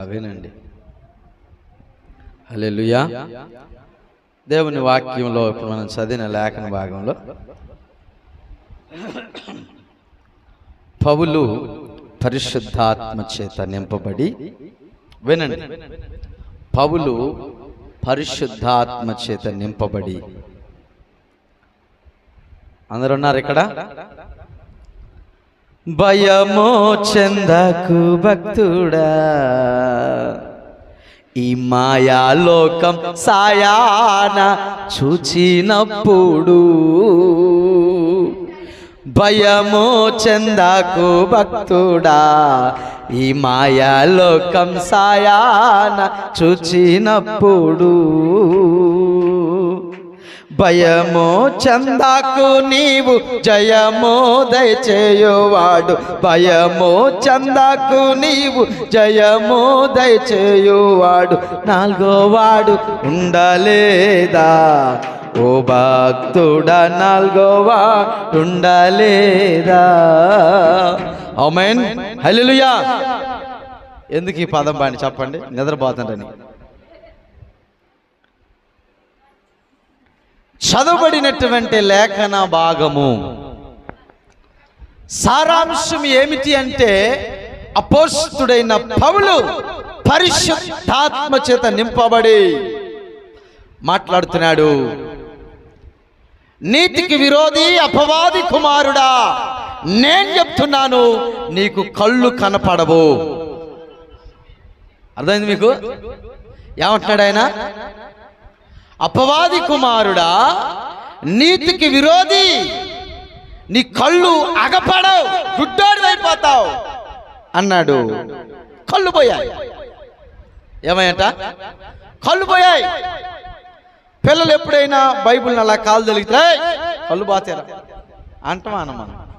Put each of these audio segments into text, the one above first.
అవేనండి. హల్లెలూయా. దేవుని వాక్యంలో ఇప్పుడు మనం చదివిన లేఖన భాగంలో పౌలు పరిశుద్ధాత్మ చేత నింపబడి వినండి. పౌలు పరిశుద్ధాత్మ చేత నింపబడి. అందరున్నారు ఇక్కడ? భయమో చెందకు భక్తుడా. ఈ మాయాలోకం సాయాన చూచినప్పుడు భయమో చెందకు భక్తుడా. ఈ మాయాలోకం సాయాన చూచినప్పుడు భయమో చందాకు నీవు జయము దయచేయువాడు. భయమో చందాకు నీవు జయము దయచేయువాడు. నాలుగో వాడు ఉండలేదా? ఓ భక్తుడా నాలుగో ఉండలేదా? ఆమెన్. హల్లెలూయా. ఎందుకు ఈ పదం బాండి చెప్పండి. నిద్రపోతుంటని చదవబడినటువంటి లేఖన భాగము. సారాంశం ఏమిటి అంటే అపోస్తుడైన పౌలు పరిశుద్ధాత్మ చేత నింపబడి మాట్లాడుతున్నాడు. నీతికి విరోధి అపవాది కుమారుడా నేను చెప్తున్నాను నీకు కళ్ళు కనపడవు. అర్థమైంది మీకు? ఏమంటున్నాడు ఆయన? అపవాది కుమారుడా నీతికి విరోధి. నీ కళ్ళు అగపడవు గుడ్డోడు అన్నాడు. కళ్ళు పోయాయి. ఏమయ్యట? కళ్ళు పోయాయి. పిల్లలు ఎప్పుడైనా బైబిల్ అలా కాలు తొలిగితే కళ్ళు బాతేరా అంటాం అన్న మనం?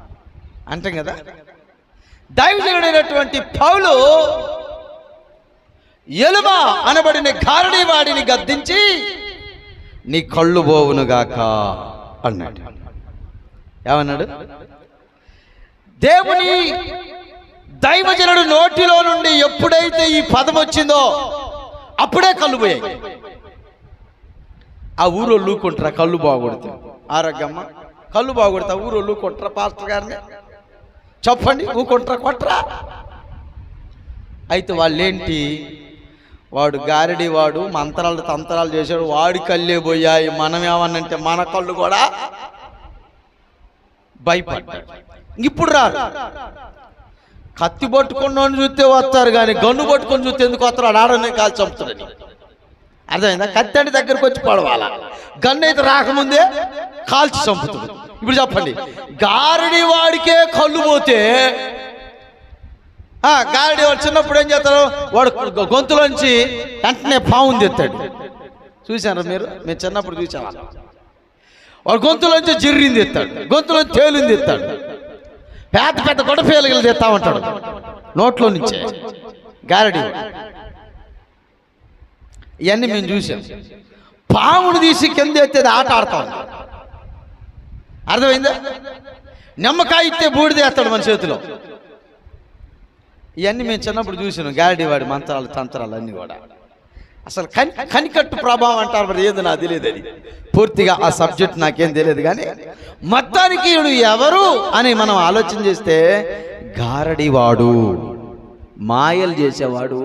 అంటాం కదా. దైవజనుడైనటువంటి పౌలు ఎలుమ అనబడిన గారడి వాడిని గద్దించి నీ కళ్ళు పోవునుగాక అన్నాడు. ఏమన్నాడు? దేవుని దైవజనుడు నోటిలో నుండి ఎప్పుడైతే ఈ పదం వచ్చిందో అప్పుడే కళ్ళు పోయాయి. ఆ ఊరు లూకుంటారా కళ్ళు బాగొడితే. ఆరోగ్యమ్మ కళ్ళు బాగొడతా ఊరు లూకుంటారా పాస్టర్ గారిని. చెప్పండి ఊకుంటారా కొట్టరా అయితే వాళ్ళేంటి? వాడు గారడి వాడు మంత్రాలు తంత్రాలు చేశాడు. వాడి కళ్ళే పోయాయి. మనం ఏమన్నంటే మన కళ్ళు కూడా భయపడ్డాడు. ఇప్పుడు రారు కత్తి పట్టుకున్నాను చూస్తే వస్తారు కానీ గన్ను పట్టుకొని చూస్తే ఎందుకు వస్తారు? ఆడనే కాల్చి చంపుతాడని అర్థమైందా? కత్తి అంటే దగ్గరకు వచ్చి పడవాల? గన్ను అయితే రాకముందే కాల్చి చంపుతుంది ఇప్పుడు చెప్పండి. గారడి వాడికే కళ్ళు పోతే ఆ, వాడు చిన్నప్పుడు ఏం చేస్తారు వాడు గొంతులోంచి వెంటనే పావును తెస్తాడు చూశారా మీరు? మేము చిన్నప్పుడు చూసావా వాడు గొంతులోంచి జిర్రింది తెస్తాడు గొంతులో తేలింది తెస్తాడు పెద్ద పెద్ద గొడపేలుగలు తెస్తా ఉంటాడు. నోట్లో నుంచే. గారడి ఇవన్నీ మేము చూసాం పామును తీసి కింద ఎత్తేది ఆట ఆడతాం అర్థమైందా? నిమ్మకాయ ఇస్తే బూడిదేస్తాడు మన చేతిలో. ఇవన్నీ మేము చిన్నప్పుడు చూసాను. గారడివాడి మంత్రాలు తంత్రాలు అన్నీ కూడా. అసలు కని కనికట్టు ప్రభావం అంటారు మరి ఏదో నాకు తెలియదు అది. పూర్తిగా ఆ సబ్జెక్ట్ నాకేం తెలియదు కానీ మొత్తానికి ఎవరు అని మనం ఆలోచన చేస్తే గారడివాడు మాయలు చేసేవాడు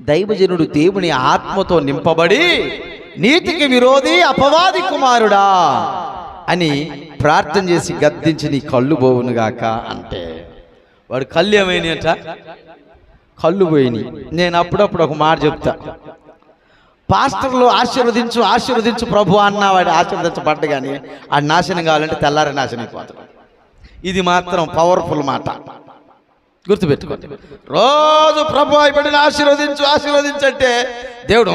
దైవజనుడు దేవుని ఆత్మతో నింపబడి నీతికి విరోధి అపవాది కుమారుడా అని ప్రార్థన చేసి గద్దించి నీ కళ్ళు పోవునుగాక అంటే. వాడు కళ్ళు ఏమైనాయట కళ్ళు పోయినాయి. నేను అప్పుడప్పుడు ఒక మాట చెప్తా. పాస్టర్లు ఆశీర్వదించు ఆశీర్వదించు ప్రభు అన్న వాడు ఆశీర్వదించబడ్డ కానీ ఆ నాశనం కావాలంటే తెల్లారి నాశనం పోతాడు ఇది మాత్రం పవర్ఫుల్ మాట. గుర్తుపెట్టుకోండి రోజు ప్రభు అయిపోయిన ఆశీర్వదించు ఆశీర్వదించంటే దేవుడు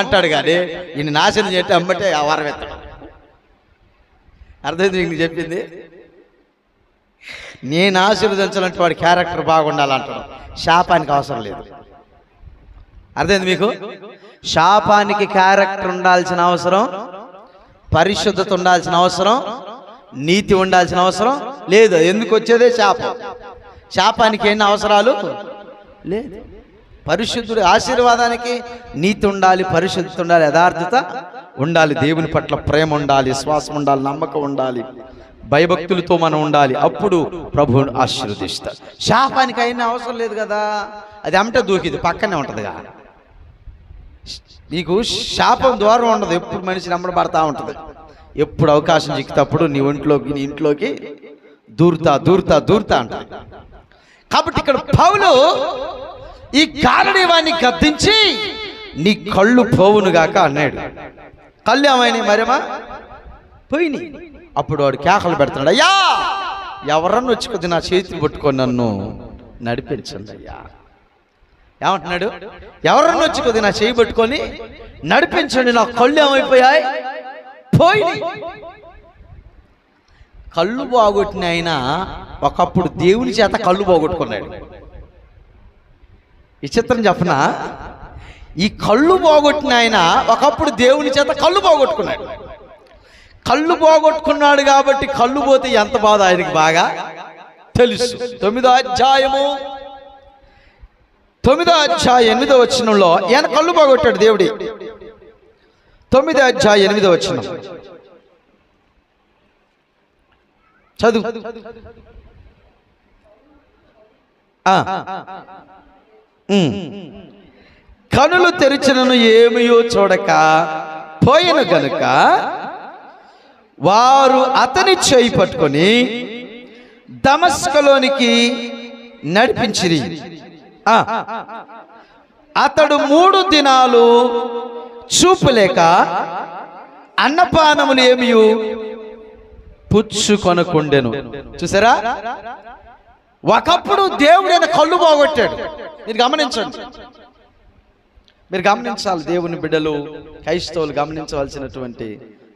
అంటాడు కానీ ఈయన నాశనం చేస్తే అమ్మటే ఆ వరం ఎత్తాడు. అర్థమైంది చెప్పింది? నేను ఆశీర్వదించాలంటే వాడి క్యారెక్టర్ బాగుండాలంటాడు. శాపానికి అవసరం లేదు. అర్థమైంది మీకు? శాపానికి క్యారెక్టర్ ఉండాల్సిన అవసరం పరిశుద్ధత ఉండాల్సిన అవసరం నీతి ఉండాల్సిన అవసరం లేదు. ఎందుకు వచ్చేదే శాపం? శాపానికి ఎన్ని అవసరాలు? లేదు. పరిశుద్ధుడు ఆశీర్వాదానికి నీతి ఉండాలి పరిశుద్ధత ఉండాలి యథార్థత ఉండాలి దేవుని పట్ల ప్రేమ ఉండాలి విశ్వాసం ఉండాలి నమ్మకం ఉండాలి. భయభక్తులతో మనం ఉండాలి. అప్పుడు ప్రభువును ఆశీర్వదిస్తారు. శాపానికి అయినా అవసరం లేదు కదా. అది అమట దూకిది పక్కనే ఉంటుందిగా. నీకు శాపం దూరం ఉండదు. ఎప్పుడు మనిషి నమ్మడబడతా ఉంటుంది. ఎప్పుడు అవకాశం చిక్కినప్పుడు నీ ఒంట్లోకి నీ ఇంట్లోకి దూరుతా దూరుతా దూరుతా అంట కాబట్టి ఇక్కడ పౌలు ఈ గారడి గద్దించి నీ కళ్ళు పోవునుగాక అన్నాడు. కళ్ళు ఏమైనాయి మరేమా? పోయినాయి. అప్పుడు వాడు కేకలు పెడుతున్నాడు అయ్యా! ఎవరన్నా వచ్చి కొద్ది నా చేతిని పట్టుకొని నన్ను నడిపించండి అయ్యా. ఏమంటున్నాడు? ఎవరన్నా వచ్చి కొద్ది నా చేయి పట్టుకొని నడిపించండి నా కళ్ళు ఏమైపోయాయి? పోయి కళ్ళు బాగొట్టిన ఆయన ఒకప్పుడు దేవుని చేత కళ్ళు పోగొట్టుకున్నాడు ఈ చిత్రం చెప్పనా? ఈ కళ్ళు పోగొట్టిన ఆయన ఒకప్పుడు దేవుని చేత కళ్ళు పోగొట్టుకున్నాడు కళ్ళు పోగొట్టుకున్నాడు కాబట్టి కళ్ళు పోతే ఎంత బాధ ఆయనకి బాగా? తెలుసు. తొమ్మిదో అధ్యాయము. తొమ్మిదో అధ్యాయం ఎనిమిదో వచ్చినంలో ఈయన కళ్ళు పోగొట్టాడు దేవుడి. తొమ్మిదో అధ్యాయం ఎనిమిదో వచ్చిన చదువు. కనులు తెరిచినను ఏమియో చూడక పోయిన కనుక వారు అతని చేయి పట్టుకొని దమస్కలోనికి నడిపించిరి. అతడు మూడు దినాలు చూపులేక అన్నపానములు ఏమియు? పుచ్చుకొనకుండెను చూసారా? ఒకప్పుడు దేవుడు ఆయన కళ్ళు పోగొట్టాడు మీరు గమనించండి. మీరు గమనించాలి దేవుని బిడ్డలు క్రైస్తవులు గమనించవలసినటువంటి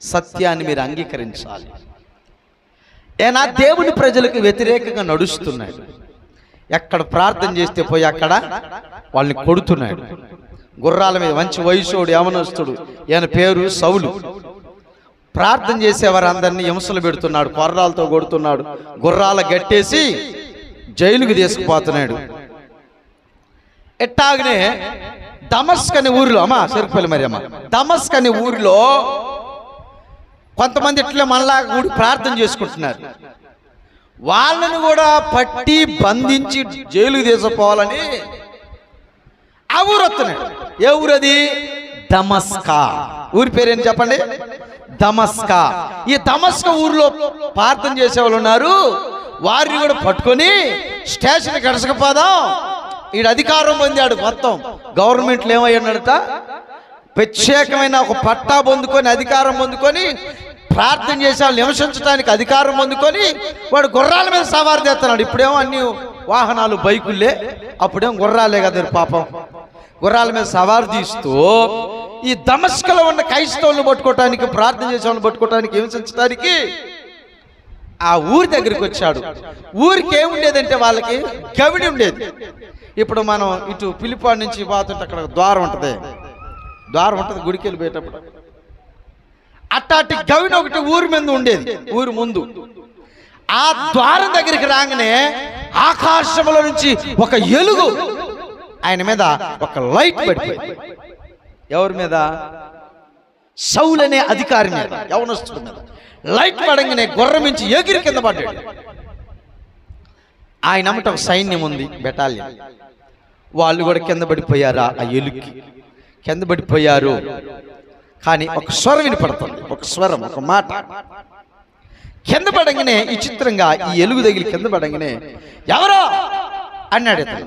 సత్యాన్ని మీరు అంగీకరించాలి. ఏనా దేవుని ప్రజలకు వ్యతిరేకంగా నడుస్తున్నాడు. ఎక్కడ ప్రార్థన చేస్తే పోయి అక్కడ వాళ్ళని కొడుతున్నాడు. గుర్రాల మీద మంచి వయసోడు యవనస్తుడు. ఈయన పేరు సౌలు. ప్రార్థన చేసేవారు అందరినీ హింసలు పెడుతున్నాడు కొర్రాలతో కొడుతున్నాడు. గుర్రాల గట్టేసి జైలుకి తీసుకుపోతున్నాడు. ఎట్టాగనే దమస్క్ అనే ఊరిలో అమ్మా చెరుకుపల్లి మరి అమ్మ దమస్క్ అనే ఊరిలో కొంతమంది ఇట్లా మనలా కూడి ప్రార్థన చేసుకుంటున్నారు. వాళ్ళని కూడా పట్టి బంధించి జైలు తీసుకుపోవాలని ఆ ఊరు వస్తున్నాడు ఏ ఊరు అది దమస్కా. ఊరి పేరేం చెప్పండి? దమస్కా. ఈ దమస్క ఊర్లో ప్రార్థన చేసే వాళ్ళు ఉన్నారు. వారిని కూడా పట్టుకొని స్టేషన్ గడసకపోదాం ఈడు అధికారం పొందాడు మొత్తం. గవర్నమెంట్లు ఏమయ్యాడట? ప్రత్యేకమైన ఒక పట్టా పొందుకొని అధికారం పొందుకొని ప్రార్థన చేసి వాళ్ళు నివసించడానికి అధికారం పొందుకొని వాడు గుర్రాల మీద సవారు చేస్తున్నాడు. ఇప్పుడేమో అన్ని వాహనాలు బైకులే. అప్పుడేం గుర్రాలే కదా పాపం. గుర్రాల మీద సవారు తీస్తూ ఈ దమస్కలో ఉన్న క్రైస్తవులను పట్టుకోవటానికి ప్రార్థన చేసే వాళ్ళని పట్టుకోవటానికి హింసించడానికి ఆ ఊరి దగ్గరికి వచ్చాడు. ఊరికి ఏముండేదంటే వాళ్ళకి గవిడి ఉండేది. ఇప్పుడు మనం ఇటు పిలిపాడు నుంచి పోతుంటే అక్కడ ద్వారం ఉంటుంది. ద్వారం ఉంటుంది గుడికి వెళ్ళిపోయేటప్పుడు అట్టాటి గవిన ఒకటి ఊరి మీద ఉండేది ఊరి ముందు. ఆ ద్వారం దగ్గరికి రాగానే ఆకాశంలో నుంచి ఒక ఎలుగు ఆయన మీద ఒక లైట్ పడిపోయింది. ఎవరి మీద? సౌల్ అనే అధికారి మీద యవనస్తుడి మీద. లైట్ పడంగానే గుర్రం నుంచి ఎగిరి కింద పడ్డాడు. ఆయన అమ్మట ఒక సైన్యం ఉంది బెటాలియన్. వాళ్ళు కూడా కింద పడిపోయారా ఆ ఎలుక్కి కింద పడిపోయారు. కానీ ఒక స్వరం వినపడుతుంది. ఒక స్వరం ఒక మాట. కింద పడంగానే ఈ చిత్రంగా ఈ ఎలుగు తగిలి కింద పడంగానే ఎవరో? అన్నాడు ఇతను.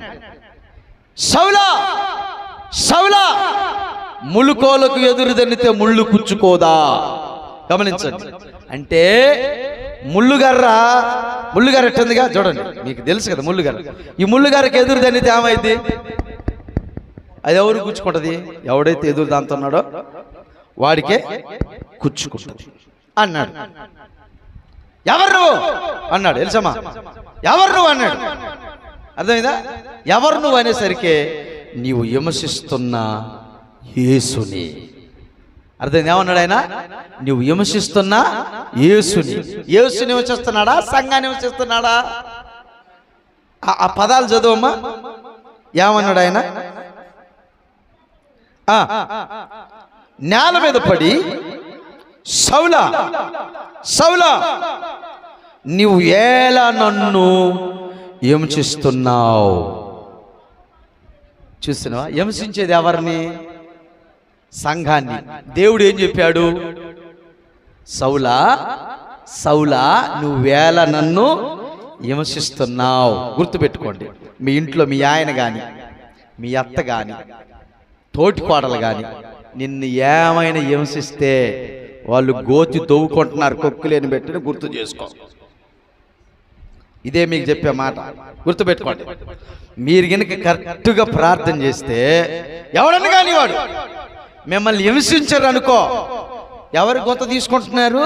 సౌలా సౌలా ములుకోలకు ఎదురు దన్నితే ముళ్ళు కుచ్చుకోదా? గమనించండి. అంటే ముళ్ళుగర్ర ముళ్ళుగారు ఎట్టుందిగా? చూడండి మీకు తెలుసు కదా ముళ్ళుగారు ఈ ముళ్ళుగారికి ఎదురు దన్నితే ఏమైంది అది ఎవరు కూర్చుకుంటది ఎవడైతే ఎదురు దాంతో ఉన్నాడో? వాడికే కూర్చుకుంటుంది అన్నాడు. ఎవరు నువ్వు అన్నాడు. తెలుసమ్మా? ఎవరు నువ్వు అన్నాడు. అర్థమైందా? ఎవరు నువ్వు అనేసరికి నీవు విమర్శిస్తున్న యేసుని. అర్థమైంది? ఏమన్నాడు ఆయన? నువ్వు విమర్శిస్తున్న యేసుని. యేసుని విమర్శిస్తున్నాడా సంఘాన్ని విమర్శిస్తున్నాడా ఆ- పదాలు చదువమ్మా. ఏమన్నాడు ఆయన? నేల మీద పడి సౌలా సౌలా నీవు ఎలా నన్ను హింసిస్తున్నావు? చూస్తున్నావా? హింసించేది ఎవరిని? సంఘాన్ని. దేవుడు ఏం చెప్పాడు? సౌలా సౌలా నువ్వేళ నన్ను హింసిస్తున్నావు? గుర్తుపెట్టుకోండి. మీ ఇంట్లో మీ ఆయన కానీ మీ అత్త కానీ తోటి కోడలు కానీ నిన్ను ఏమైనా హింసిస్తే వాళ్ళు గోతి తవ్వుకుంటున్నారు కొక్కులేని పెట్టిన గుర్తు చేసుకో. ఇదే మీకు చెప్పే మాట. గుర్తుపెట్టుకోండి. మీరు కనుక కరెక్ట్గా ప్రార్థన చేస్తే ఎవడన్నా కానివాడు? మిమ్మల్ని హింసించరు అనుకో. ఎవరు గొంత తీసుకుంటున్నారు?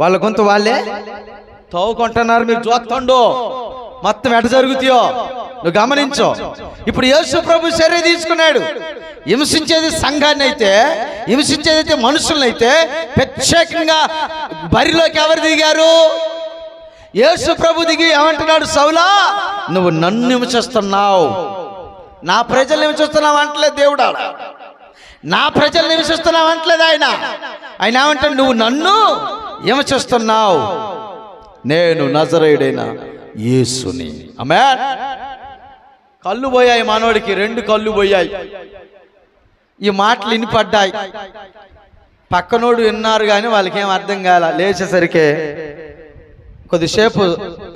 వాళ్ళ గొంత వాళ్ళే? తవ్వుకుంటున్నారు మీరు చూస్తుండో మొత్తం ఎట జరుగుతాయో? నువ్వు గమనించో. ఇప్పుడు యేసు ప్రభు చర్య తీసుకున్నాడు. హింసించేది సంఘాన్ని అయితే హింసించేది అయితే మనుషులనైతే ప్రత్యేకంగా బరిలోకి ఎవరు దిగారు? యేసు ప్రభు దిగి ఏమంటున్నాడు సౌలా నువ్వు నన్ను హింసిస్తున్నావు. నా ప్రజలు హింసిస్తున్నావు అంటలేదు దేవుడా? నా ప్రజలు హింసిస్తున్నావు అంటలేదు ఆయన. ఆయన ఏమంటాడు నువ్వు నన్ను హింసిస్తున్నావు. నేను నజరేయుడైన యేసుని. అమ్మే కళ్ళు పోయాయి మనోడికి రెండు కళ్ళు పోయాయి. ఈ మాటలు వినిపడ్డాయి. పక్కనోడు విన్నారు కానీ వాళ్ళకి ఏం అర్థం కాల లేచేసరికి కొద్దిసేపు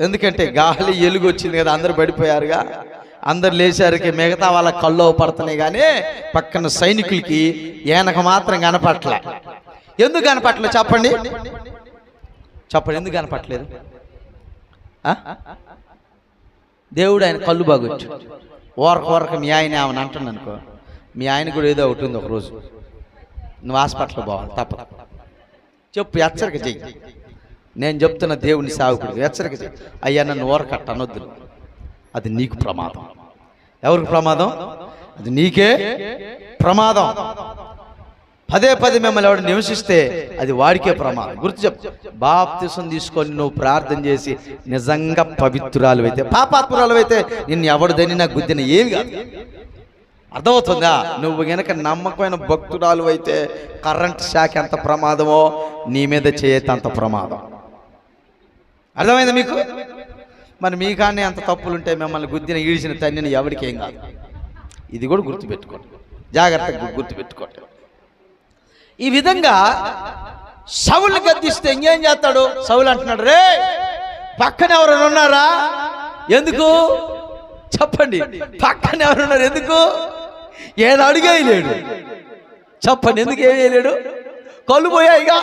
ఎందుకంటే గాలి ఎలుగు వచ్చింది కదా అందరు పడిపోయారుగా. అందరు లేచారికి మిగతా వాళ్ళ కళ్ళు పడుతున్నాయి కానీ పక్కన సైనికులకి ఏనక మాత్రం కనపట్ల. ఎందుకు కనపట్లేదు చెప్పండి? చెప్పండి ఎందుకు కనపట్లేదు? దేవుడు ఆయన కళ్ళు బాగొచ్చు ఓరక ఓరక మీ ఆయన ఆమెను అంటాను అనుకో మీ ఆయన కూడా ఏదో ఒకటి ఉంది ఒకరోజు. నువ్వు హాస్పిటల్ పోవాలి తప్ప చెప్పు హెచ్చరిక చెయ్యి. నేను చెప్తున్న దేవుని సేవకుడు హెచ్చరిక చెయ్యి. అయ్యా నన్ను ఓరకట్ట అనొద్దు. అది నీకు ప్రమాదం. ఎవరికి ప్రమాదం? అది నీకే ప్రమాదం. పదే పదే మిమ్మల్ని ఎవడు నివసిస్తే అది వాడికే ప్రమాదం గుర్తు చెప్పు. బాప్తిసం తీసుకొని నువ్వు ప్రార్థన చేసి నిజంగా పవిత్రురాలు అయితే పాపాత్మురాలు అయితే నిన్ను ఎవడు దాన్ని నాకు గుద్దిన ఏమి కాదు. అర్థమవుతుందా? నువ్వు గనక నమ్మకమైన భక్తురాలు అయితే కరెంట్ షాక్ ఎంత ప్రమాదమో నీ మీద చేయత అంత ప్రమాదం. అర్థమైందా మీకు? మరి మీ కానీ అంత తప్పులుంటే మిమ్మల్ని గుద్దిన ఈడ్చిన తన్నిని ఎవరికేం కాదు. ఇది కూడా గుర్తుపెట్టుకోండి. జాగ్రత్తగా గుర్తుపెట్టుకోండి. ఈ విధంగా సౌలు గద్దిస్తే ఇంకేం చేస్తాడు? సౌలు అంటున్నాడు రే పక్కన ఎవరైనా ఉన్నారా? ఎందుకు? చెప్పండి. పక్కన ఎవరున్నారు ఎందుకు? ఏది అడిగేయలేడు చెప్పండి ఎందుకు ఏమేయలేడు వేయలేడు కళ్ళు పోయాయిగా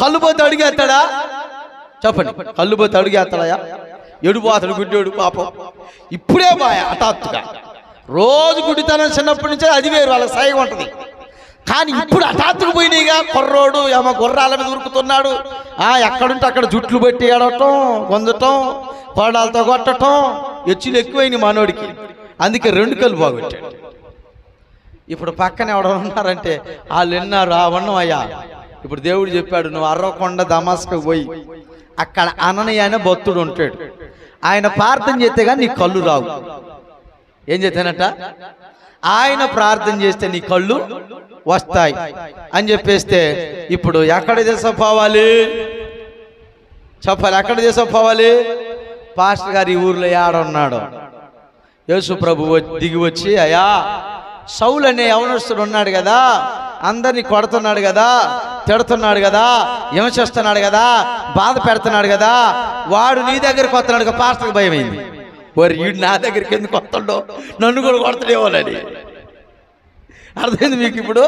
కళ్ళు పోతే అడిగేస్తాడా చెప్పండి కళ్ళు పోతే అడిగేస్తాడా ఎడుపు అతడు గుడ్డోడు పాపం. ఇప్పుడే బాయ హఠాత్తుగా. రోజు గుడ్డితనం చిన్నప్పటి నుంచే అది వేరు వాళ్ళ సాయం ఉంటుంది. కానీ ఇప్పుడు హఠాత్తుకు పోయినాయిగా. కుర్రోడు ఏమో గుర్రాల మీద ఉరుకుతున్నాడు. ఆ ఎక్కడుంటే అక్కడ జుట్లు పెట్టి ఏడవటం పొందటం కోడాలతో కొట్టటం ఎచ్చులు ఎక్కువైనాయి మనోడికి అందుకే రెండు కళ్ళు బాగొట్టాడు. ఇప్పుడు పక్కన ఎవడో ఉన్నారంటే వాళ్ళు విన్నారు ఆ ఉన్నం అయ్యా. ఇప్పుడు దేవుడు చెప్పాడు నువ్వు అర్రకొండ దమాస్కు పోయి అక్కడ అననయ్య అనే భక్తుడు ఉంటాడు. ఆయన ప్రార్థన చేస్తే కానీ నీ కళ్ళు రావు. ఏం చేస్తానట? ఆయన ప్రార్థన చేస్తే నీ కళ్ళు వస్తాయి. అని చెప్పేస్తే ఇప్పుడు ఎక్కడ తీసుకుపోవాలి చెప్పాలి ఎక్కడ తీసుకుపోవాలి పాస్టర్ గారు ఈ ఊర్లో ఏడున్నాడు. యేసు ప్రభు దిగి వచ్చి అయ్యా సౌలు అనే యవనస్తుడు ఉన్నాడు కదా అందరినీ కొడుతున్నాడు కదా తిడుతున్నాడు కదా హింసిస్తున్నాడు కదా బాధ పెడుతున్నాడు కదా వాడు నీ దగ్గరికి వస్తున్నాడు కదా పాస్టర్కి భయమైంది. వారు వీడు నా దగ్గరికి ఎందుకు వస్తాడో? నన్ను కూడా కొడతాడేమోనని. అర్థమైంది మీకు ఇప్పుడు?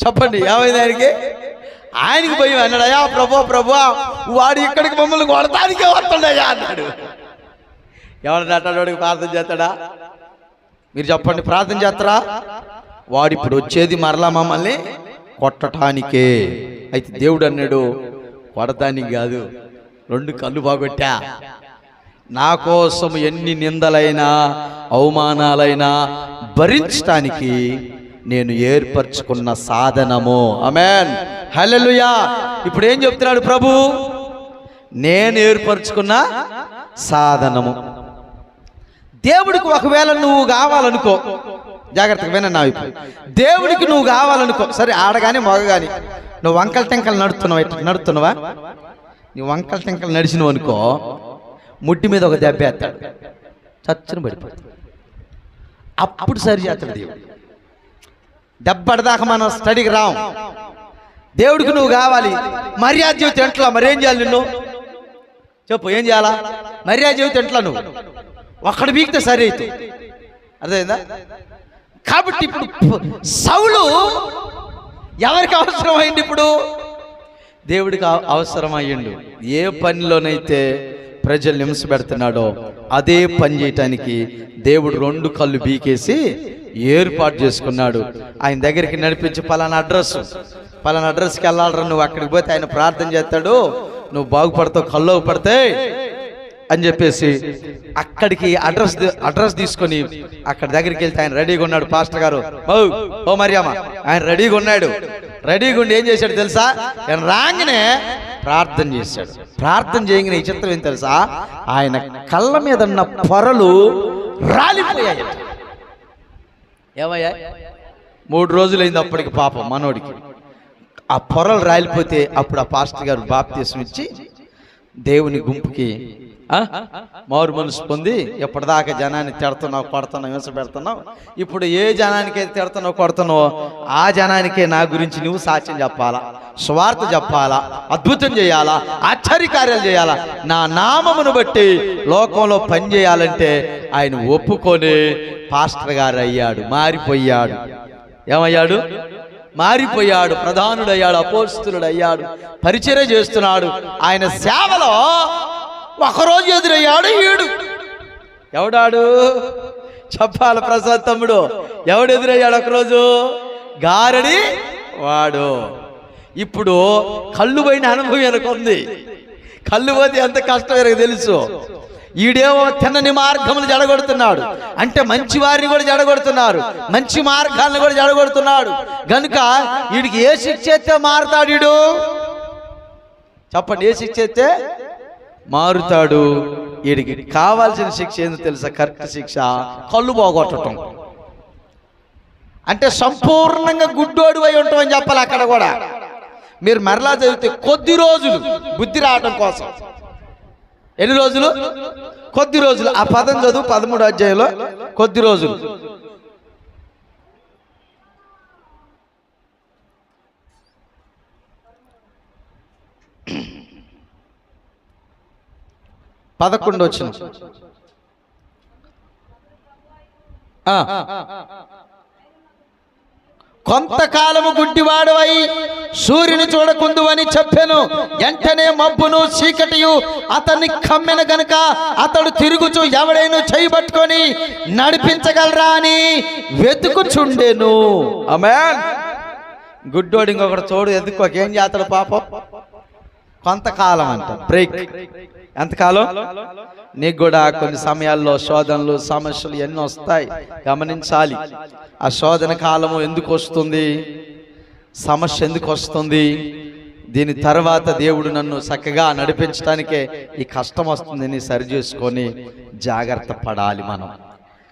చెప్పండి ఏమైంది ఆయనకి? ఆయనకి భయం అన్నాడు అయ్యా ప్రభు ప్రభు వాడు ఇక్కడికి మమ్మల్ని కొడతానికే వస్తాడయ్యా అన్నాడు. ఎవడన్నా అట్టాడు ప్రార్థన చేస్తాడా? మీరు చెప్పండి ప్రార్థన చేస్తారా? వాడు ఇప్పుడు వచ్చేది మరలా మమ్మల్ని కొట్టటానికే. అయితే దేవుడు అన్నాడు కొడటానికి కాదు రెండు కళ్ళు బాగొట్టా. నా కోసం ఎన్ని నిందలైనా అవమానాలైనా భరించటానికి నేను ఏర్పరచుకున్న సాధనము. అమెన్ హల్లెలూయా ఇప్పుడు ఏం చెప్తున్నాడు ప్రభు? నేను ఏర్పరచుకున్న సాధనము. దేవుడికి ఒకవేళ నువ్వు కావాలనుకో జాగ్రత్తగా వినండి నా ఇప్పుడు. దేవుడికి నువ్వు కావాలనుకో సరే ఆడగాని మగగాని నువ్వు వంకల టెంకలు నడుతున్నావు నడుతున్నావా నడుస్తున్నావా నీ వంకల టెంకలు నడిచినవు అనుకో ముట్టి మీద ఒక దెబ్బ వేస్తాడు. చచ్చును పడిపోతాడు. అప్పుడు సరి చేస్తాడు దేవుడు. దెబ్బడదాకా మనం స్టడీకి రాం. దేవుడికి నువ్వు కావాలి. మర్యాద జీవితం ఎంట్లా? మరేం చేయాలి నిన్ను? చెప్పు ఏం చేయాలా? మర్యాద జీవితం ఎంట్లా నువ్వు? ఒక్కడు బీకితే సరి అవుతుంది అర్థమైందా? కాబట్టి ఇప్పుడు సౌలు ఎవరికి అవసరమైంది ఇప్పుడు? దేవుడికి అవసరం అవసరమయ్యిండు. ఏ పనిలోనైతే ప్రజలు నిమిషం పెడుతున్నాడో అదే పని చేయటానికి దేవుడు రెండు కళ్ళు బీకేసి ఏర్పాటు చేసుకున్నాడు. ఆయన దగ్గరికి నడిపించి పలానా అడ్రస్. పలానా అడ్రస్కి వెళ్ళాలరా నువ్వు అక్కడికి పోతే ఆయన ప్రార్థన చేస్తాడు. నువ్వు బాగుపడతావు కళ్ళు పడితే అని చెప్పేసి అక్కడికి అడ్రస్ అడ్రస్ తీసుకొని అక్కడ దగ్గరికి వెళ్తే ఆయన రెడీగా ఉన్నాడు పాస్టర్ గారు. ఓ ఓ మరియమ్మ ఆయన రెడీగా ఉన్నాడు. రెడీగా ఉండి ఏం చేశాడు తెలుసా? రాగానే ప్రార్థన చేశాడు. ప్రార్థన చేయగానే ఈ చిత్రం ఏం తెలుసా? ఆయన కళ్ళ మీద ఉన్న పొరలు రాలిపోయాయి. ఏమయ్యా? మూడు రోజులైంది అప్పటికి పాపం మనోడికి. ఆ పొరలు రాలిపోతే అప్పుడు ఆ పాస్టర్ గారు బాప్తీసం ఇచ్చి దేవుని గుంపుకి మారు మనసు పొంది ఎప్పటిదాకా జనాన్ని తిడుతున్నావు కొడుతున్నావు హింస పెడుతున్నావు. ఇప్పుడు ఏ జనానికి తిడుతున్నావు కొడుతున్నావో ఆ జనానికే నా గురించి నువ్వు సాక్ష్యం చెప్పాలా స్వార్థ చెప్పాలా అద్భుతం చేయాలా ఆశ్చర్యకార్యాలు చేయాలా? నా నామమును బట్టి లోకంలో పని చేయాలంటే ఆయన ఒప్పుకొని పాస్టర్ గారు అయ్యాడు మారిపోయాడు. ఏమయ్యాడు? మారిపోయాడు ప్రధానుడయ్యాడు అపోస్తులుడయ్యాడు అయ్యాడు చేస్తున్నాడు. ఆయన సేవలో ఒకరోజు ఎదురయ్యాడు ఈడు ఎవడాడు? చెప్పాల ప్రసాద్ తమ్ముడు. ఎవడు ఎదురయ్యాడు ఒకరోజు? గారడి వాడు. ఇప్పుడు కళ్ళు పోయిన అనుభవం ఎనకుంది కళ్ళు పోతే ఎంత కష్టం ఎనకు తెలుసు. ఈడేమో తిన్నని మార్గములు జడగొడుతున్నాడు. అంటే మంచి వారిని కూడా జడగొడుతున్నారు. మంచి మార్గాలను కూడా జడగొడుతున్నాడు. గనుక వీడికి ఏ శిక్ష అయితే మారతాడు వీడు చెప్పండి ఏ శిక్ష అయితే మారుతాడు. వీడికి కావాల్సిన శిక్ష ఏందో తెలుసా? కరెక్ట్ శిక్ష. కళ్ళు పోగొట్టడం అంటే సంపూర్ణంగా గుడ్డోడు అయి ఉంటాం అని చెప్పాలి అక్కడ కూడా. మీరు మరలా చదివితే కొద్ది రోజులు బుద్ధి రావడం కోసం. ఎన్ని రోజులు? కొద్ది రోజులు. ఆ పదం చదువు పదమూడు అధ్యాయంలో కొద్ది రోజులు. పదకొండు వచ్చిన కొంతకాలము గుడ్డివాడవై సూర్యుని చూడకుందువని చెప్పాను. వెంటనే మబ్బును చీకటియు అతన్ని కమ్మెన గనుక అతడు తిరుగుచు ఎవడైనా చేయబట్టుకొని నడిపించగలరా అని వెతుకుచుండెను. అమెన్ గుడ్డోడు ఇంకొకటి చూడు ఎదుకోక ఏం చేస్తాడు పాపం? కొంతకాలం అంట బ్రేక్. ఎంతకాలం? నీకు కూడా కొన్ని సమయాల్లో శోధనలు సమస్యలు ఎన్నో వస్తాయి. గమనించాలి. ఆ శోధన కాలము ఎందుకు వస్తుంది? సమస్య ఎందుకు వస్తుంది? దీని తర్వాత దేవుడు నన్ను చక్కగా నడిపించడానికే ఈ కష్టం వస్తుందని సరి చేసుకొని జాగ్రత్త పడాలి మనం.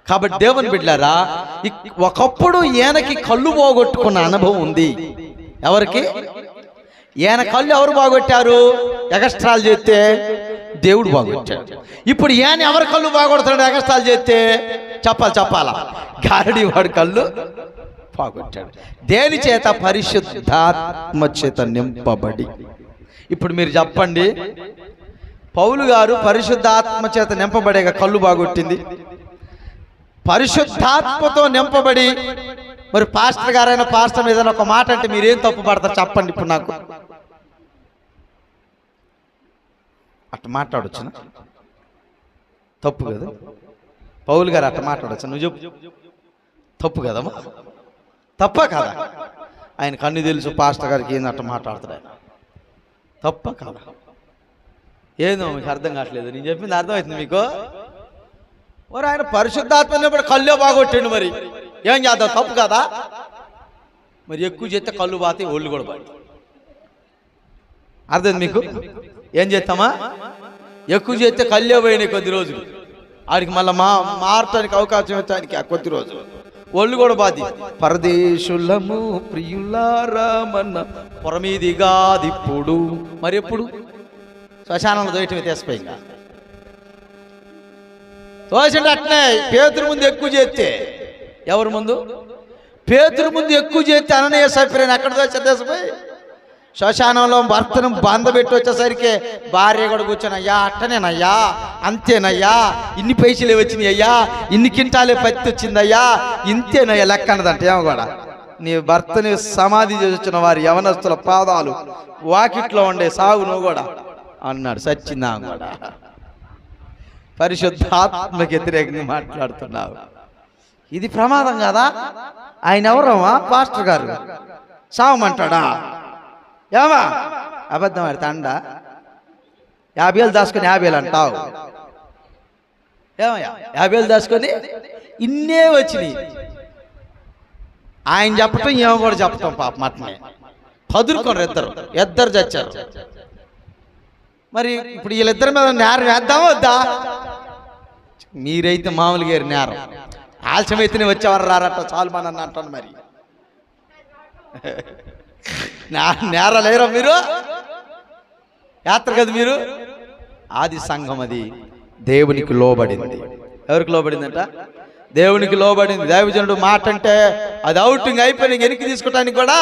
కాబట్టి దేవుని బిడ్డారా ఒకప్పుడు ఈయనకి కళ్ళు పోగొట్టుకున్న అనుభవం ఉంది. ఎవరికి? ఈయన కళ్ళు ఎవరు బాగొట్టారు ఎగస్ట్రాలు చేస్తే దేవుడు బాగొట్టాడు ఇప్పుడు ఈయన ఎవరి కళ్ళు బాగొడతాడు? ఎగస్ట్రాలు చేస్తే చెప్పాలి చెప్పాలా? గారడి వాడి కళ్ళు బాగొట్టాడు. దేని చేత? పరిశుద్ధాత్మ చేత నింపబడి. ఇప్పుడు మీరు చెప్పండి పౌలు గారు పరిశుద్ధాత్మ చేత నింపబడే కళ్ళు బాగొట్టింది. పరిశుద్ధాత్మతో నింపబడి. మరి పాస్టర్ గారైన పాస్టర్ మీద ఒక మాట అంటే మీరేం తప్పు పడతారు? చెప్పండి ఇప్పుడు నాకు. అట్ట మాట్లాడొచ్చునా? తప్పు కదా? పౌలు గారు అట్ట మాట్లాడచ్చు నువ్వు చెప్పు. తప్పు కదమ్మా తప్ప కదా? ఆయన కన్ను తెలుసు పాస్టర్ గారికి ఏంది అట్ట మాట్లాడతాడు ఆయన తప్ప కదా? ఏందో మీకు అర్థం కావట్లేదు. నేను చెప్పింది అర్థమవుతుంది మీకు? మరి ఆయన పరిశుద్ధాత్మప్పుడు కళ్ళే బాగొట్టిండు మరి. ఏం చేద్దాం? తప్పు కదా? మరి ఎక్కువ చేస్తే కళ్ళు బాతే ఒళ్ళు కూడా బాయి అర్థం మీకు? ఏం చేస్తామా? ఎక్కువ చేస్తే కళ్ళే పోయినాయి కొద్ది రోజులు. ఆడికి మళ్ళీ మా మారటానికి అవకాశం ఇవ్వటానికి ఆ కొద్ది రోజులు. ఒళ్ళు కూడా బాధి. పరదేశులము ప్రియులారామన్న పొరమీదిగాదిప్పుడు మరి ఎప్పుడు? శ్మశానంలో దోయటమే తీసిపోయి తోచండి అట్నే పేతురు ముందు ఎక్కువ చేస్తే. ఎవరి ముందు? పేతురు ముందు ఎక్కువ చేస్తే అననీయ సఫిరైన ఎక్కడ దోచ తీసిపోయి శ్మశానంలో భర్తను బంధపెట్టి వచ్చేసరికి భార్య కూడా కూర్చొని అయ్యా అట్టనేనయ్యా అంతేనయ్యా ఇన్ని పైసలే వచ్చినాయి అయ్యా ఇన్ని కింటాలే పత్తి వచ్చిందయ్యా ఇంతేనయ్యా లెక్క అన్నదంట ఏమో కూడా. నీ భర్తని సమాధి చేసి వారి యవనస్తుల పాదాలు వాకిట్లో ఉండే సాగు నువ్వు కూడా. అన్నాడు సచ్చిందా కూడా. పరిశుద్ధాత్మకి వ్యతిరేకంగా మాట్లాడుతున్నావు. ఇది ప్రమాదం కదా? ఆయన ఎవరమ్మా? పాస్టర్ గారు. సావమంటాడా ఏమా? అబద్ధం ఆడి తండ యాభై వేలు దాచుకొని యాభై వేలు అంటావు. ఏమయ్యా? యాభై వేలు దాచుకొని ఇన్నే వచ్చినాయి. ఆయన చెప్పటం ఏమో కూడా చెప్పటం పాప మటనే పదురుకోరు ఇద్దరు. ఇద్దరు చచ్చారు. మరి ఇప్పుడు వీళ్ళిద్దరి మీద నేరం వేద్దామా వద్దా? మీరైతే మామూలుగా ఏరు నేరం. ఆలస్యమైతేనే వచ్చేవారు రారట చాలు మన అంటాను మరి. నేరం లేరా మీరు? యాత్ర కదా మీరు? ఆది సంఘం అది దేవునికి లోబడింది. ఎవరికి లోబడిందంట? దేవునికి లోబడింది. దైవజనుడు మాట అంటే అది అవుటింగ్ అయిపోయి వెనక్కి తీసుకోవటానికి కూడా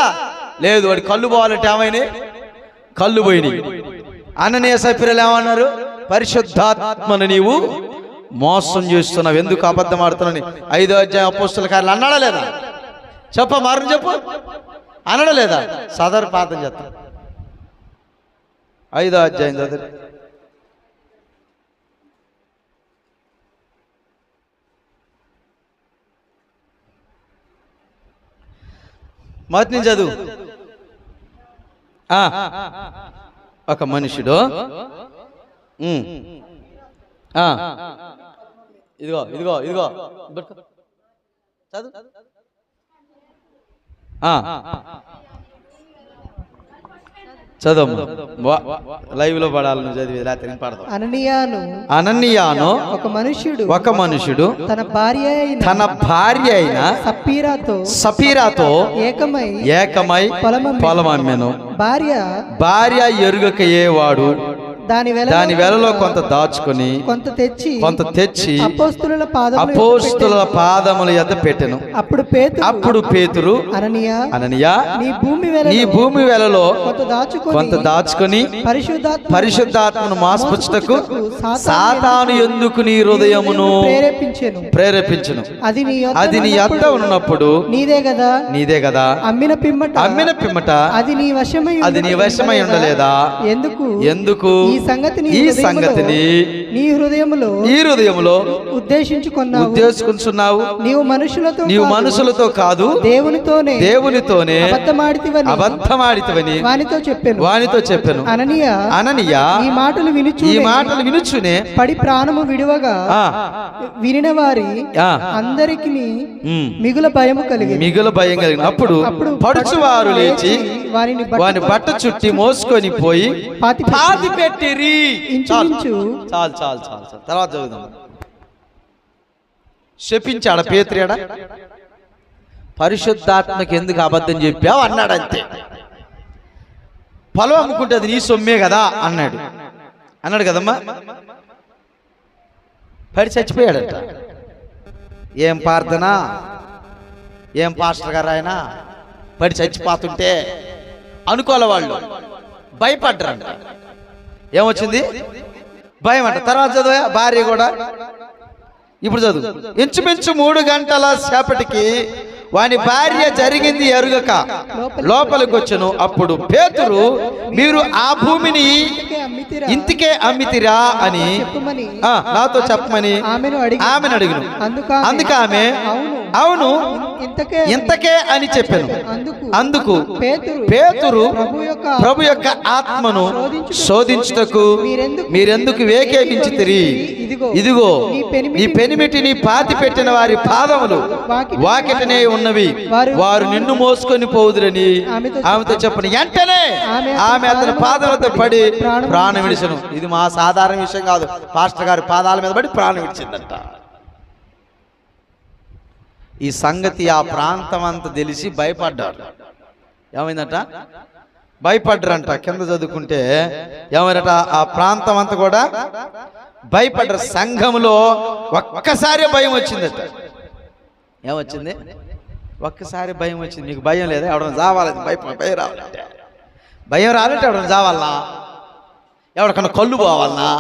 లేదు. వాడి కళ్ళు పోవాలంటే ఏమైనా కళ్ళు పోయినాయి. అననీయ సభ్యులు ఏమన్నారు? పరిశుద్ధాత్మను నీవు మోసం చేస్తున్నావు. ఎందుకు అబద్ధం ఆడుతున్నావు ఐదో అధ్యాయం అపోస్తుల కార్యాలు అన్నాడా లేదా? చెప్ప మారని చెప్పు. అనడా లేదా సదరు పాతం చేస్తాం. ఐదో అధ్యాయం చదువు. మొదటి నుంచి చదువు. ఆ, ఒక మనుషుడు. ఇదిగో ఇదిగో ఇదిగో. చదువు. ఆ, చదువు లైవ్లో పడాలని చదివి రాత్రి పడదాం. అననీయాను అనన్యాను ఒక మనుష్యుడు ఒక మనుషుడు తన భార్య తన భార్య అయిన సప్పీరాతో సఫీరాతో ఏకమై ఏకమై పొలమమ్మెను. భార్య భార్య ఎరుగకయేవాడు దాని వెల దాని వెలలో కొంత దాచుకొని కొంత తెచ్చి కొంత తెచ్చి అపోస్తుల పాదముల అపోస్తుల పెట్టెను. పాదముల యొద్ద పెట్టెను. అప్పుడు పేతురు అప్పుడు పేతురు అననీయ అననియా నీ భూమి వెల నీ భూమి వెలలో కొంత దాచుకొని కొంత దాచుకొని పరిశుద్ధాత్మ పరిశుద్ధాత్మను మాస్పుచ్చుటకు సాతాను ఎందుకు నీ హృదయమును ప్రేరేపించెను? ప్రేరేపించును. అది నీ అది నీ యొద్ద ఉన్నప్పుడు నీదే కదా? నీదే కదా? అమ్మిన పిమ్మట? అమ్మిన పిమ్మట? అది నీ వశమై అది నీ వశమై ఉండలేదా? ఎందుకు? ఎందుకు? ఈ సంగతి నీ ఈ సంగతిని నీ హృదయములో ఈ హృదయంలో ఉద్దేశించుకున్నావు. ఉద్దేశించుకున్నావు. నీవు మనుషులతో నీవు మనుషులతో కాదు. దేవునితోనే దేవునితోనే అబద్ధమాడితివని అబద్ధమాడితవని వానితో చెప్పాను. వానితో చెప్పాను. అననీయ అననీయ ఈ మాటలు వినుచు ఈ మాటలు వినుచునే పడి ప్రాణము విడువగా వినిన వారి అందరికి మిగుల భయము కలిగింది. మిగులు భయం కలిగిన అప్పుడు పడుచువారు లేచి వాని బట్ట చుట్టి మోసుకొని పోయి పాతి పెట్టిరి. చాలు చాలు చాలు చాలు చాలు తర్వాత చదువుదాం. శపించాడ పేత్రియాడ పరిశుద్ధాత్మకి ఎందుకు అబద్ధం చెప్పావు? అన్నాడు అంతే పొలం అమ్ముకుంటే అది నీ సొమ్మే కదా? అన్నాడు. అన్నాడు కదమ్మా. పడి చచ్చిపోయాడట. ఏం ప్రార్థన? ఏం పాస్టర్ గారు ఆయన? పడి చచ్చిపోతుంటే అనుకోలే వాళ్ళు. భయపడ్డారంట ఏమొచ్చింది? భయం అంట తర్వాత చదువు భార్య కూడా? ఇప్పుడు చదువు. ఇంచుమించు మూడు గంటల సేపటికి వాని భార్య జరిగింది ఎరుగక. లోపలికి వచ్చును అప్పుడు పేతురు మీరు ఆ భూమిని ఇంటికే అమ్మితిరా అని నాతో చెప్పమని ఆమెను అడిగి ఆమెను అడిగిను. అందుకు అందుకు ఆమె అవును. ఇంతకే అని చెప్పాను. అందుకు పేతురు ప్రభు యొక్క ఆత్మను శోధించుటకు మీరెందుకు- తిరిగి? ఇదిగో నీ నీ పెనిమిటిని పాతి పెట్టిన వారి పాదములు వాకిట- వాకిటనే ఉన్నవి. వారు- నిన్ను మోసుకొని పోదురని ఆమెతో చెప్పని. వెంటనే ఆమె అతని పాదములతో పడి ప్రాణం విడిచను. ఇది మా సాధారణ విషయం కాదు. పాస్టర్ గారి పాదాల మీద పడి ప్రాణం విడిచిందంట. ఈ సంగతి ఆ ప్రాంతం అంతా తెలిసి భయపడ్డాడు ఏమైందట? భయపడ్డరంట కింద చదువుకుంటే ఏమైనట ఆ ప్రాంతం అంతా కూడా భయపడ్డారు సంఘంలో ఒక్కసారి భయం వచ్చిందట. ఏమొచ్చింది? ఒక్కసారి భయం వచ్చింది. మీకు భయం లేదా? ఎవడన్నా చావాలి భయం భయం రావాలంటే. భయం రావాలంటే ఎవడన్నా చావాలనా? ఎవరికన్నా కళ్ళు పోవాలనా?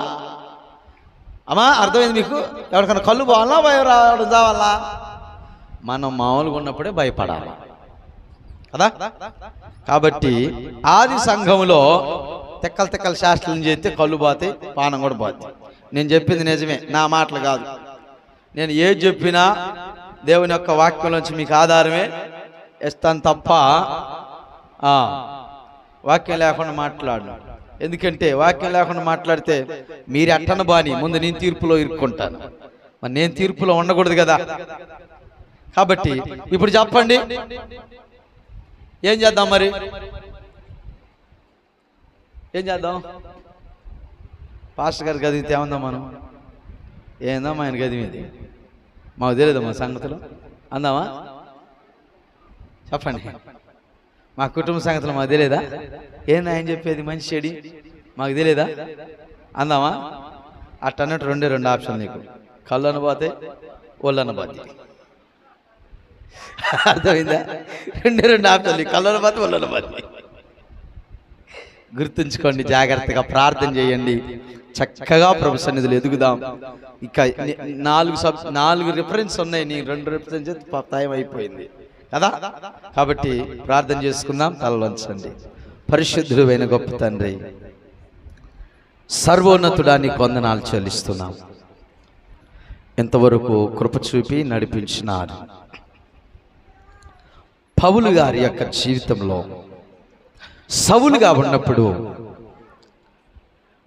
అమ్మా అర్థమైంది మీకు? ఎవరికన్నా కళ్ళు పోవాలనా? భయం రావడం చావాలనా? మనం మామూలుగా ఉన్నప్పుడే భయపడాలి. కదా? కాబట్టి ఆది సంఘంలో తెక్కలు తెక్కల శాస్త్రం చేస్తే కళ్ళు పోతాయి పానం కూడా పోతాయి. నేను చెప్పింది నిజమే నా మాటలు కాదు. నేను ఏది చెప్పినా దేవుని యొక్క వాక్యంలోంచి మీకు ఆధారమే. ఇస్తాను తప్ప వాక్యం లేకుండా మాట్లాడు ఎందుకంటే వాక్యం లేకుండా మాట్లాడితే మీరు అట్టన బాని ముందు నేను తీర్పులో ఇరుక్కుంటాను. మరి నేను తీర్పులో ఉండకూడదు కదా? కాబట్టి ఇప్పుడు చెప్పండి. ఏం చేద్దాం మరి? ఏం చేద్దాం? పాస్టర్ గారి గదితే ఏమందాం మనం? ఏందమ్మా ఆయన గది మీది. మాకు తెలియదమ్మా సంగతులు? అందామా? చెప్పండి. మా కుటుంబ సంగతులు మాకు తెలియదా ఏంది ఆయన చెప్పేది మంచి చెడి? మాకు తెలియదా అందామా? అట్టన్నట్టు రెండే రెండు ఆప్షన్లు నీకు. కళ్ళు అనబోతే ఒళ్ళు అనబోతే అర్థమైందా? రెండు రెండు ఆప్షన్లు. నీకు కళ్ళు అనబోతే ఒళ్ళు గుర్తుంచుకోండి జాగ్రత్తగా ప్రార్థన చేయండి. చక్కగా ప్రభు సన్నిధులు ఎదుగుదాం. ఇక నాలుగు సబ్ నాలుగు రిఫరెన్స్ ఉన్నాయి. నీ రెండు రిఫరెన్స్ టైం అయిపోయింది. కదా? కాబట్టి ప్రార్థన చేసుకుందాం తలవంచండి పరిశుద్ధుడైన గొప్ప తండ్రి సర్వోన్నతుడాన్ని కొందనాలు చెల్లిస్తున్నాం. ఇంతవరకు కృప చూపి నడిపించినారు. పౌలు గారి యొక్క జీవితంలో సవులుగా ఉన్నప్పుడు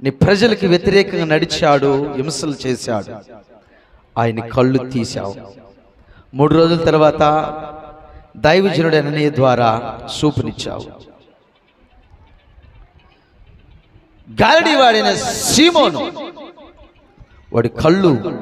నీ ప్రజలకు వ్యతిరేకంగా నడిచాడు హింసలు చేశాడు. ఆయన కళ్ళు తీశావు. మూడు రోజుల తర్వాత దైవజనుడు నీ ద్వారా చూపునిచ్చావు. గారడి వాడిన సీమోను వాడి కళ్ళు